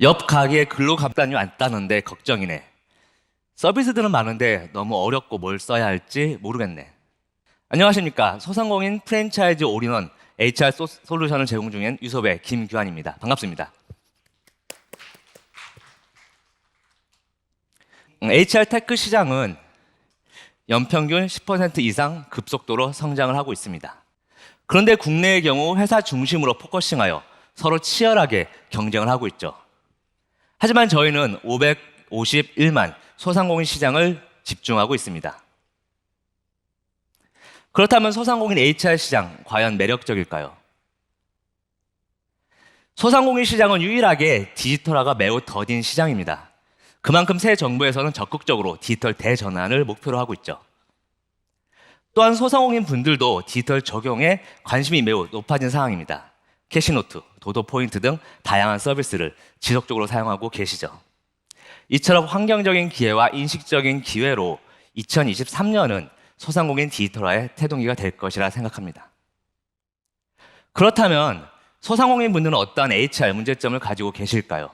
옆 가게에 근로 감단이 왔다는데 걱정이네. 서비스들은 많은데 너무 어렵고 뭘 써야 할지 모르겠네. 안녕하십니까. 소상공인 프랜차이즈 올인원 HR 소- 솔루션을 제공 중인 유섭의 김규환입니다. 반갑습니다. 음, HR 테크 시장은 연평균 10% 이상 급속도로 성장을 하고 있습니다. 그런데 국내의 경우 회사 중심으로 포커싱하여 서로 치열하게 경쟁을 하고 있죠. 하지만 저희는 551만 소상공인 시장을 집중하고 있습니다. 그렇다면 소상공인 HR 시장 과연 매력적일까요? 소상공인 시장은 유일하게 디지털화가 매우 더딘 시장입니다. 그만큼 새 정부에서는 적극적으로 디지털 대전환을 목표로 하고 있죠. 또한 소상공인 분들도 디지털 적용에 관심이 매우 높아진 상황입니다. 캐시노트, 도도 포인트 등 다양한 서비스를 지속적으로 사용하고 계시죠. 이처럼 환경적인 기회와 인식적인 기회로 2023년은 소상공인 디지털화의 태동기가 될 것이라 생각합니다. 그렇다면 소상공인 분들은 어떠한 HR 문제점을 가지고 계실까요?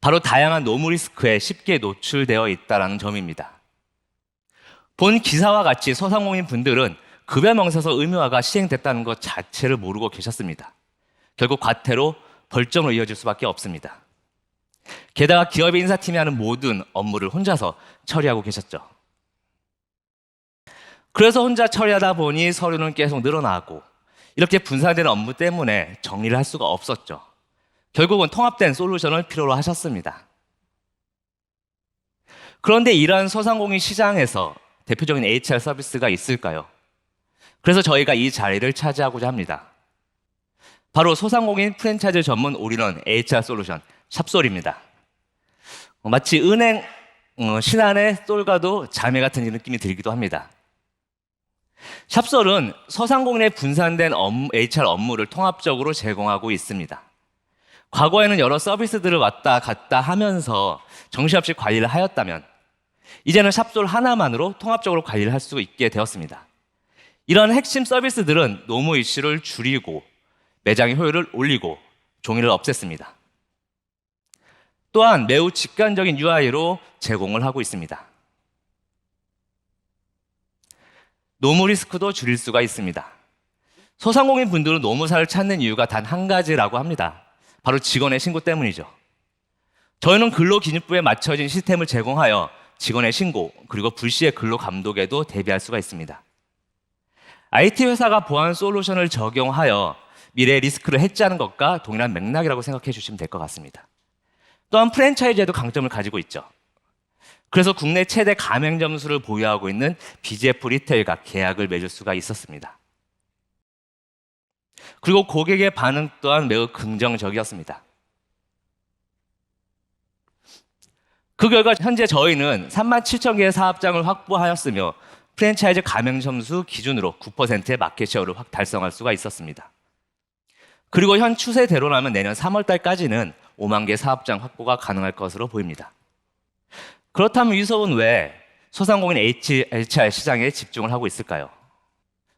바로 다양한 노무 리스크에 쉽게 노출되어 있다는 점입니다. 본 기사와 같이 소상공인 분들은 급여 명세서 의무화가 시행됐다는 것 자체를 모르고 계셨습니다. 결국 과태료 벌점으로 이어질 수밖에 없습니다. 게다가 기업의 인사팀이 하는 모든 업무를 혼자서 처리하고 계셨죠. 그래서 혼자 처리하다 보니 서류는 계속 늘어나고 이렇게 분산되는 업무 때문에 정리를 할 수가 없었죠. 결국은 통합된 솔루션을 필요로 하셨습니다. 그런데 이러한 소상공인 시장에서 대표적인 HR 서비스가 있을까요? 그래서 저희가 이 자리를 차지하고자 합니다. 바로 소상공인 프랜차이즈 전문 올인원 HR 솔루션 샵솔입니다. 어, 마치 은행 어, 신한의 솔과도 자매 같은 느낌이 들기도 합니다. 샵솔은 소상공인의 분산된 HR 업무를 통합적으로 제공하고 있습니다. 과거에는 여러 서비스들을 왔다 갔다 하면서 정신없이 관리를 하였다면 이제는 샵솔 하나만으로 통합적으로 관리를 할 수 있게 되었습니다. 이런 핵심 서비스들은 노무 이슈를 줄이고 매장의 효율을 올리고 종이를 없앴습니다. 또한 매우 직관적인 UI로 제공을 하고 있습니다. 노무 리스크도 줄일 수가 있습니다. 소상공인 분들은 노무사를 찾는 이유가 단 한 가지라고 합니다. 바로 직원의 신고 때문이죠. 저희는 근로기준부에 맞춰진 시스템을 제공하여 직원의 신고 그리고 불시의 근로 감독에도 대비할 수가 있습니다. IT 회사가 보안 솔루션을 적용하여 미래 리스크를 해지하는 것과 동일한 맥락이라고 생각해 주시면 될 것 같습니다. 또한 프랜차이즈에도 강점을 가지고 있죠. 그래서 국내 최대 가맹점수를 보유하고 있는 BGF 리테일과 계약을 맺을 수가 있었습니다. 그리고 고객의 반응 또한 매우 긍정적이었습니다. 그 결과 현재 저희는 3만 7천 개의 사업장을 확보하였으며 프랜차이즈 가맹점수 기준으로 9%의 마켓쉐어를 확 달성할 수가 있었습니다. 그리고 현 추세대로라면 내년 3월 달까지는 5만 개 사업장 확보가 가능할 것으로 보입니다. 그렇다면 유섭은 왜 소상공인 HR 시장에 집중을 하고 있을까요?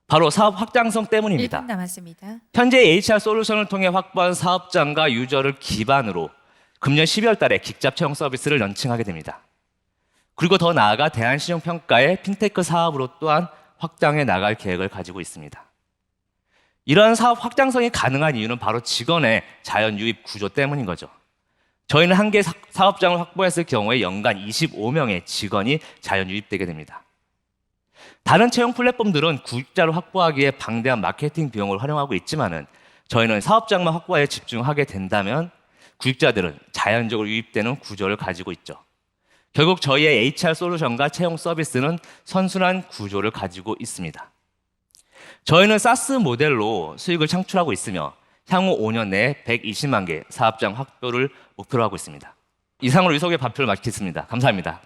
바로 사업 확장성 때문입니다. 1분 남았습니다. 현재 HR 솔루션을 통해 확보한 사업장과 유저를 기반으로 금년 12월 달에 직접 채용 서비스를 런칭하게 됩니다. 그리고 더 나아가 대한신용평가의 핀테크 사업으로 또한 확장해 나갈 계획을 가지고 있습니다. 이러한 사업 확장성이 가능한 이유는 바로 직원의 자연 유입 구조 때문인 거죠. 저희는 한 개 사업장을 확보했을 경우에 연간 25명의 직원이 자연 유입되게 됩니다. 다른 채용 플랫폼들은 구직자를 확보하기에 방대한 마케팅 비용을 활용하고 있지만은 저희는 사업장만 확보에 집중하게 된다면 구직자들은 자연적으로 유입되는 구조를 가지고 있죠. 결국 저희의 HR 솔루션과 채용 서비스는 선순환 구조를 가지고 있습니다. 저희는 사스 모델로 수익을 창출하고 있으며 향후 5년 내에 120만 개 사업장 확보를 목표로 하고 있습니다. 이상으로 유석의 발표를 마치겠습니다. 감사합니다.